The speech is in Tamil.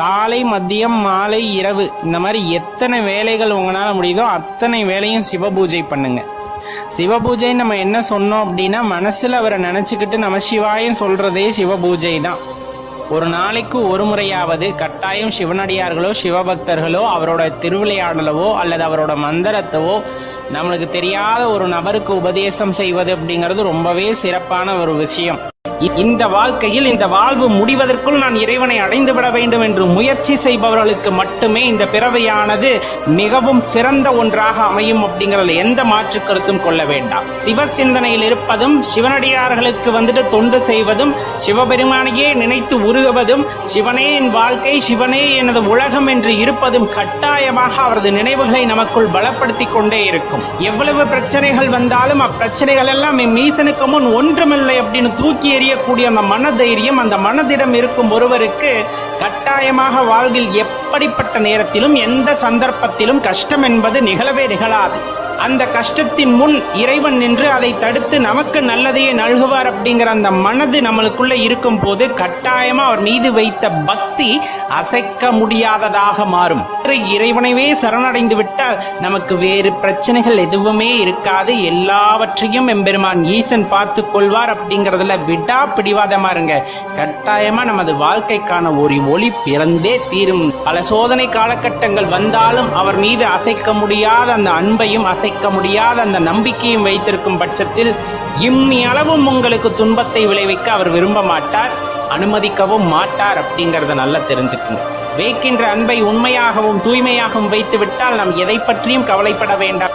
காலை மதியம் மாலை இரவு. இந்த மாதிரி எத்தனை வேலைகள் உங்களால் முடியுதோ அத்தனை வேலையும் சிவ பூஜை பண்ணுங்க. சிவபூஜை நம்ம என்ன சொன்னோம் அப்படின்னா மனசில் அவரை நினச்சிக்கிட்டு நம்ம சிவாயன் சொல்கிறதே சிவ சிவபூஜை தான். ஒரு நாளைக்கு ஒரு முறையாவது கட்டாயம் சிவனடியார்களோ சிவபக்தர்களோ அவரோட திருவிளையாடலவோ அல்லது அவரோட மந்திரத்தவோ நம்மளுக்கு தெரியாத ஒரு நபருக்கு உபதேசம் செய்வது அப்படிங்கிறது ரொம்பவே சிறப்பான ஒரு விஷயம். இந்த வாழ்க்கையில் இந்த வாழ்வு முடிவதற்குள் நான் இறைவனை அடைந்து விட வேண்டும் என்று முயற்சி செய்பவர்களுக்கு மட்டுமே இந்த பிறவையானது மிகவும் சிறந்த ஒன்றாக அமையும் அப்படிங்கிறதுல எந்த மாற்று கருத்தும் கொள்ள வேண்டாம். சிவ சிந்தனையில் இருப்பதும் சிவனடியார்களுக்கு வந்துட்டு தொண்டு செய்வதும் சிவபெருமானையே நினைத்து உருகுவதும் சிவனே என் வாழ்க்கை சிவனே எனது உலகம் என்று இருப்பதும் கட்டாயமாக அவரது நினைவுகளை நமக்குள் பலப்படுத்திக் கொண்டே இருக்கும். எவ்வளவு பிரச்சனைகள் வந்தாலும் அப்பிரச்சனைகள் எல்லாம் மீசனுக்கு முன் ஒன்றுமில்லை அப்படின்னு தூக்கி எறியக்கூடிய அந்த மனதைரியம் அந்த மனதிடம் இருக்கும் ஒருவருக்கு கட்டாயமாக வாழ்வில் எப்படிப்பட்ட நேரத்திலும் எந்த சந்தர்ப்பத்திலும் கஷ்டம் என்பது நிகழவே நிகழாது. அந்த கஷ்டத்தின் முன் இறைவன் நின்று அதை தடுத்து நமக்கு நல்லதையே நல்குவார் அப்படிங்கிற அந்த மனது நம்மளுக்குள்ள இருக்கும் போது கட்டாயமா அவர் மீது வைத்த பக்தி அசைக்க முடியாததாக மாறும். இறைவனைவே சரணடைந்து விட்டால் நமக்கு வேறு பிரச்சனைகள் எதுவுமே இருக்காது. எல்லாவற்றையும் எம்பெருமான் ஈசன் பார்த்து கொள்வார் அப்படிங்கறதுல விடா பிடிவாதமா இருங்க. கட்டாயமா நமது வாழ்க்கைக்கான ஒரு ஒளி பிறந்தே தீரும். பல சோதனை காலகட்டங்கள் வந்தாலும் அவர் மீது அசைக்க முடியாத அந்த அன்பையும் அசைக்க முடியாத அந்த நம்பிக்கையும் வைத்திருக்கும் பட்சத்தில் இம்மி அளவும் உங்களுக்கு துன்பத்தை விளைவிக்க அவர் விரும்ப மாட்டார். அனுமதிக்கவும் மாட்டார் அப்படிங்கறத நல்லா தெரிஞ்சுக்குங்க. வைக்கின்ற அன்பை உண்மையாகவும் தூய்மையாகவும் வைத்து விட்டால் நாம் எதை பற்றியும் கவலைப்பட வேண்டாம்.